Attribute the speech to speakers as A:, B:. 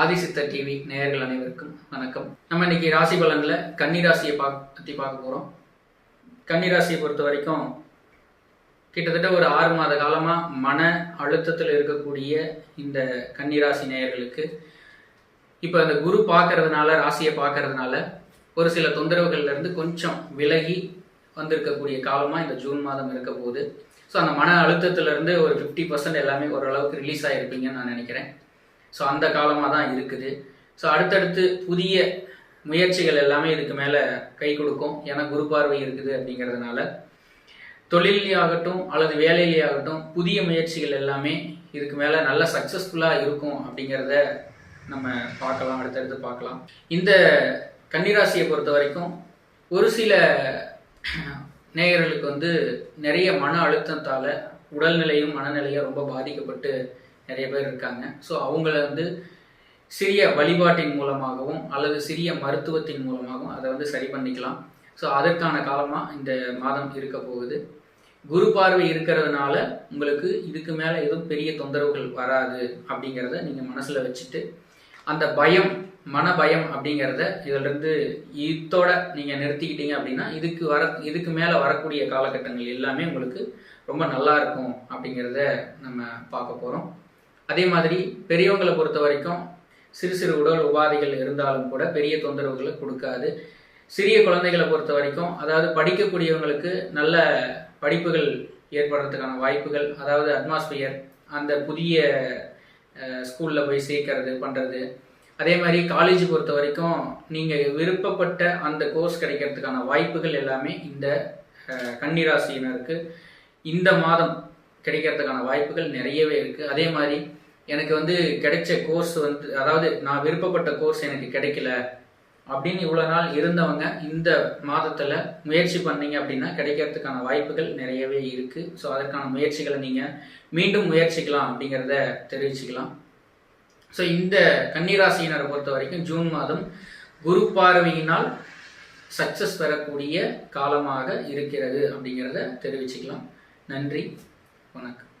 A: ஆதிசித்தர் TV நேயர்கள் அனைவருக்கும் வணக்கம். நம்ம இன்னைக்கு ராசி பலன்ல கன்னிராசியை பா பற்றி பார்க்க போகிறோம் கன்னிராசியை பொறுத்த வரைக்கும் கிட்டத்தட்ட ஒரு ஆறு மாத காலமா மன அழுத்தத்தில் இருக்கக்கூடிய இந்த கன்னிராசி நேயர்களுக்கு இப்போ அந்த குரு பார்க்கறதுனால ராசியை பார்க்கறதுனால ஒரு சில தொந்தரவுகள்ல இருந்து கொஞ்சம் விலகி வந்திருக்கக்கூடிய காலமா இந்த ஜூன் மாதம் இருக்க போகுது. ஸோ அந்த மன அழுத்தத்துல இருந்து ஒரு ஃபிஃப்டி பர்சன்ட் எல்லாமே ஓரளவுக்கு ரிலீஸ் ஆகிருப்பீங்கன்னு நான் நினைக்கிறேன். ஸோ அந்த காலமாக தான் இருக்குது. ஸோ அடுத்தடுத்து புதிய முயற்சிகள் எல்லாமே இதுக்கு மேலே கை கொடுக்கும். ஏன்னா குரு பார்வை இருக்குது அப்படிங்கிறதுனால. தொழிலே ஆகட்டும் அல்லது வேலையிலே ஆகட்டும் புதிய முயற்சிகள் எல்லாமே இதுக்கு மேலே நல்ல சக்ஸஸ்ஃபுல்லாக இருக்கும் அப்படிங்கிறத நம்ம பார்க்கலாம் அடுத்தடுத்து பார்க்கலாம். இந்த கன்னிராசியை பொறுத்த வரைக்கும் ஒரு சில நேயர்களுக்கு வந்து நிறைய மன அழுத்தத்தால் உடல்நிலையும் மனநிலையும் ரொம்ப பாதிக்கப்பட்டு நிறைய பேர் இருக்காங்க. ஸோ அவங்கள வந்து சிறிய வழிபாட்டின் மூலமாகவும் அல்லது சிறிய மருத்துவத்தின் மூலமாகவும் அதை வந்து சரி பண்ணிக்கலாம். ஸோ அதற்கான காலமாக இந்த மாதம் இருக்க போகுது. குரு பார்வை இருக்கிறதுனால உங்களுக்கு இதுக்கு மேலே எதுவும் பெரிய தொந்தரவுகள் வராது அப்படிங்கிறத நீங்கள் மனசில் வச்சுட்டு அந்த பயம் மன பயம் அப்படிங்கிறத இதிலிருந்து இதோட நீங்கள் நிறுத்திக்கிட்டீங்க அப்படின்னா இதுக்கு வர இதுக்கு மேலே வரக்கூடிய காலகட்டங்கள் எல்லாமே உங்களுக்கு ரொம்ப நல்லா இருக்கும் அப்படிங்கிறத நம்ம பார்க்க போகிறோம் அதே மாதிரி பெரியவங்களை பொறுத்த வரைக்கும் சிறு சிறு உடல் உபாதைகள் இருந்தாலும் கூட பெரிய தொந்தரவுகளை கொடுக்காது. சிறிய குழந்தைகளை பொறுத்த வரைக்கும் அதாவது படிக்கக்கூடியவங்களுக்கு நல்ல படிப்புகள் ஏற்படுறதுக்கான வாய்ப்புகள் அதாவது அட்மாஸ்பியர் அந்த புதிய ஸ்கூலில் போய் சேர்க்கறது பண்ணுறது அதே மாதிரி காலேஜ் பொறுத்த வரைக்கும் நீங்கள் விருப்பப்பட்ட அந்த கோர்ஸ் கிடைக்கிறதுக்கான வாய்ப்புகள் எல்லாமே இந்த கன்னிராசியினருக்கு இந்த மாதம் கிடைக்கிறதுக்கான வாய்ப்புகள் நிறையவே இருக்குது அதே மாதிரி எனக்கு வந்து கிடைச்ச கோர்ஸ் வந்து அதாவது நான் விருப்பப்பட்ட கோர்ஸ் எனக்கு கிடைக்கல அப்படின்னு இவ்வளோ நாள் இருந்தவங்க இந்த மாதத்தில் முயற்சி பண்ணீங்க அப்படின்னா கிடைக்கிறதுக்கான வாய்ப்புகள் நிறையவே இருக்குது ஸோ அதற்கான முயற்சிகளை நீங்கள் மீண்டும் முயற்சிக்கலாம் அப்படிங்கிறத தெரிவிச்சுக்கலாம். ஸோ இந்த கன்னிராசியினரை பொறுத்த வரைக்கும் ஜூன் மாதம் குரு பார்வையினால் சக்சஸ் பெறக்கூடிய காலமாக இருக்கிறது அப்படிங்கிறத தெரிவிச்சுக்கலாம். நன்றி. வணக்கம்